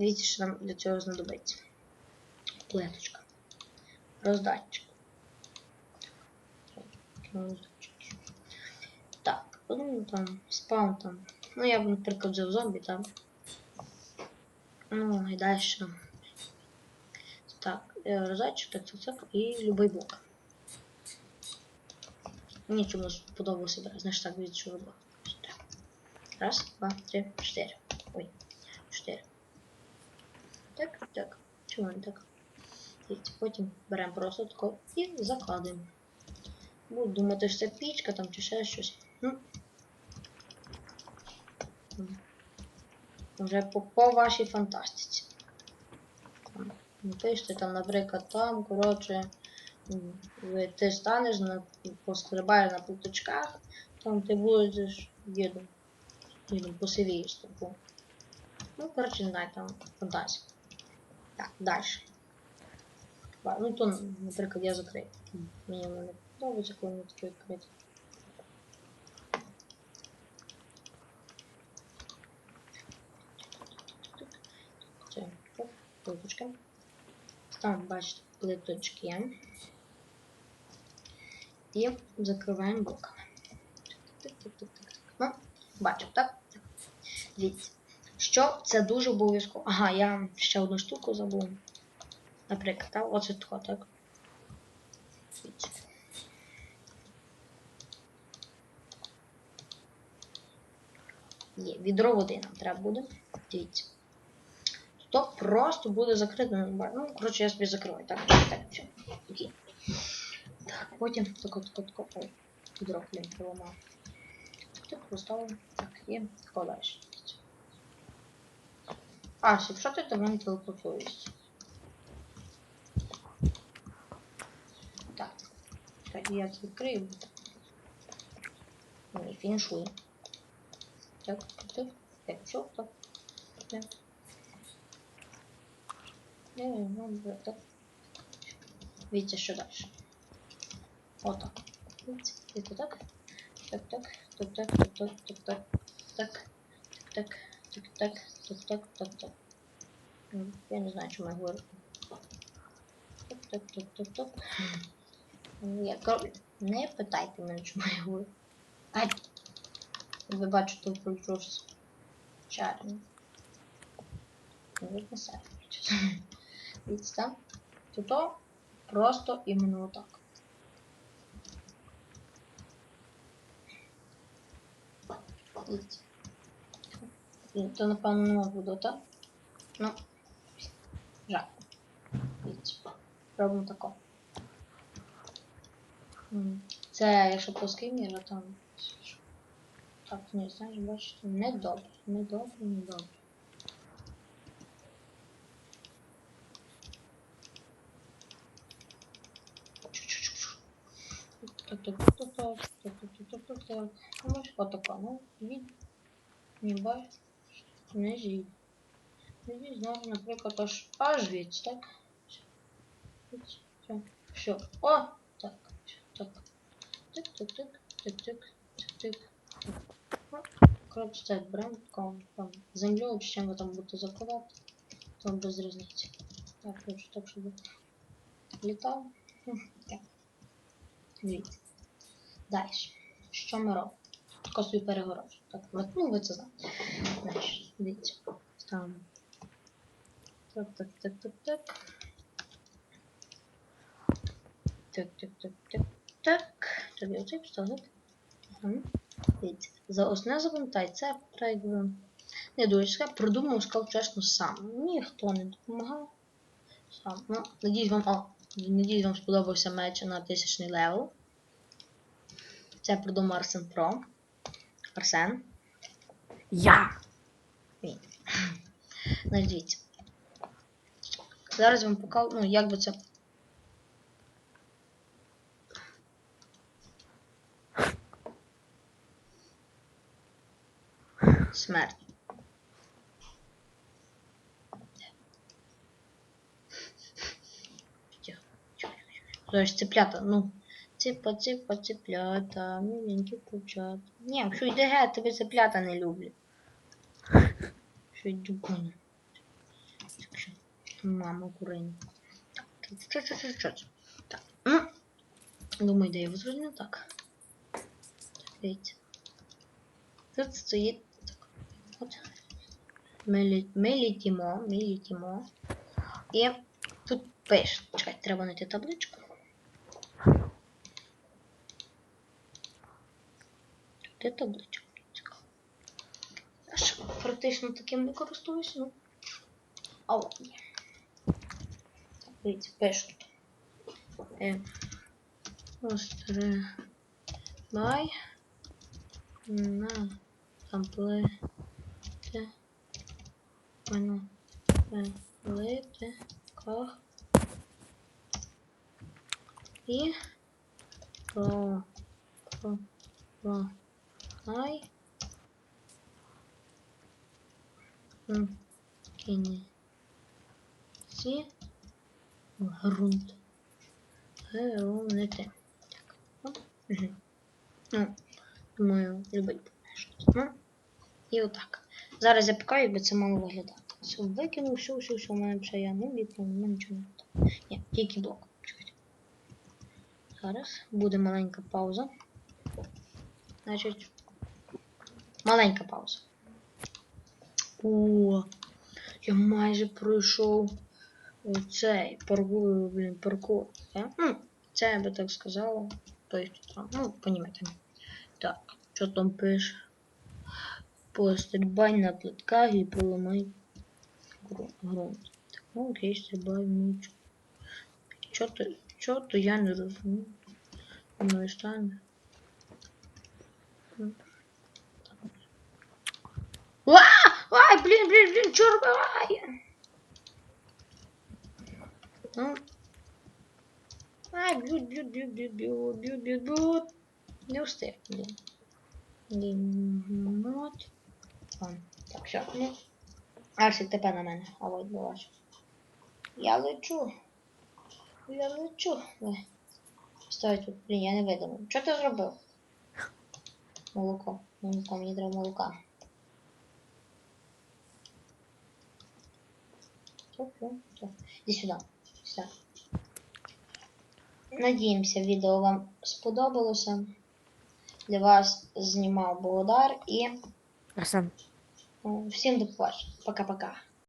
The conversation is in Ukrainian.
дивіться, що нам для цього знадобиться. Плеточка. Роздатчик. Так, ну там, спаун там. Ну, я б, наприклад, взяв зомбі там. Ну, і далі. Так, е, роздатчик, так, так, так, і любий блок. Мені чомусь подобався, брати. знаєш, так, від два. Раз, два, три. Чотири. Так, так. Чому не так? Потім беремо просто тако і закладуємо. Буду думати, що це пічка там чи ще щось. Ну. Вже по, по вашій фантастиці. Напишите там, наприклад, там, коротше, ти станеш на пострибаєш на плиточках, там ти будеш дідом. Дідом посивієш таку. Ну, коротше, не знаю, там фантазія. Так, далі. Ну, то, наприклад, я закрию. Мені воно не подобається, коли воно таке відкрите. Це оп, плиточка. Там, бачите, плиточки. І закриваємо блоками. Ну, так? Так. Дивіться. Що це дуже обов'язково. Ага, я ще одну штуку забув. Наприклад, так? Оце тако, так. Є, відро води нам треба буде. Дивіться. То просто буде закрито. ну, коротше, я собі закриваю. Так, так, все. Окей. Так, потім тако, тако, тако. Ой, відро, блін, поламав. Так, поставимо. Так, і тако далі. А, якщо ти до мене телепортуєшся. Так. Так, я це відкрию. Ну і фінішую. Так, так, так, все, так. Так. Не, ну, да, так. Видите, що дальше. Вот так. Видите, это так. Так, так, так, так, так, так, так, так, так, так, так, так, Так, так, так, так. Я не знаю, чому я говорю. Так, так, так, так, так. Я, кор- не питайте мене, чому я говорю. Ай! Ви бачите, включився. Чарно. Не віднесе. Дивіться. Тут просто іменно отак. Дивіться то напевно буду, так? Ну, жаль. Робимо тако. Це якщо плоский мір, а там. Так, ні, знаєш, бачите, не добре, не добре, не добре. Ну, отако, ну, від, не бачу князів. Князів знав, наприклад, аж аж від, так? Все. О! Так, так. Тик, тик, тик, тик, тик, тик, тик. Ну, Коротше, так, бренд, там, землю, чим ви там будете закладати, там без різниці. Так, лучше так, щоб літав. Так. Дивіться. Далі. Що ми робимо? Косую перегорожу. Так, вот, ну вы це знаєте. Далі. Дивіться. Там. Так, так, так, так, так. Так, так, так, так, так. Тобі оцей вставити. Угу. Дивіться. За основне запам'ятай, це пройду. Не сказав, продумав, сказав чесно сам. Ніхто не допомагав. Сам. Ну, надіюсь вам, о, надіюсь вам сподобався меч на тисячний левел. Це придумав Арсен Про. Арсен. Я. Він. Дивіться. Зараз вам покажу, ну, як би це. Смерть. Зараз цеплята, ну. Ципа, ципа, цеплята, миленькі курчат. Ні, що йде геть, тебе цеплята не люблять. Що йду. Мама курень. Так, що це, що це? Так. Думаю, де я возьму. Так, дивіться. Тут стоїть. Так. От. Ми, лі- ми літімо, ми літімо. І тут пише. Чекай, треба знайти табличку. Де табличка? практично таким не користуюсь, ну. А ладно. Дивіться, пишуть. Е. Остребай. На комплете. Мене. Плити. Ках. І. О. О. О. Ай. В кінці грунт грунти. Так. Ну, думаю, любить щось. Ну, і отак. Зараз я покажу, як би це мало виглядати. Все, викинув, все, все, все, у мене вже я ну, вікно, ну нічого не буде. Ні, тільки блок. Зараз буде маленька пауза. Значить, маленька пауза. О, я майже пройшов цей паркур, блін, паркур. Е? Ну, це я би так сказала. Тобто, ну, понімаєте. Так, що там пише? Пострибай на плитках і поламай гру- ґрунт. Ну окей, стрибай мучу. Що то, що то я не розумію. Ну і стане. Уа! Ай, блін, блін, що робив? Ай! Ну. Ай, б'ють, б'ють, б'ють, б'ють. Не встиг, блін. Лімот. Так, все. Ну. Арсик, тепер на мене. А от бувач. Я лечу. Я лечу. Стой тут. Блін, я не видимо. Що ти зробив? Молоко. Молоко, мені треба молока. Стоп, стоп, стоп. Иди сюда. Сюда. Надіємося, відео вам сподобалося. Для вас занимал был удар и всем до побачення. Пока-пока.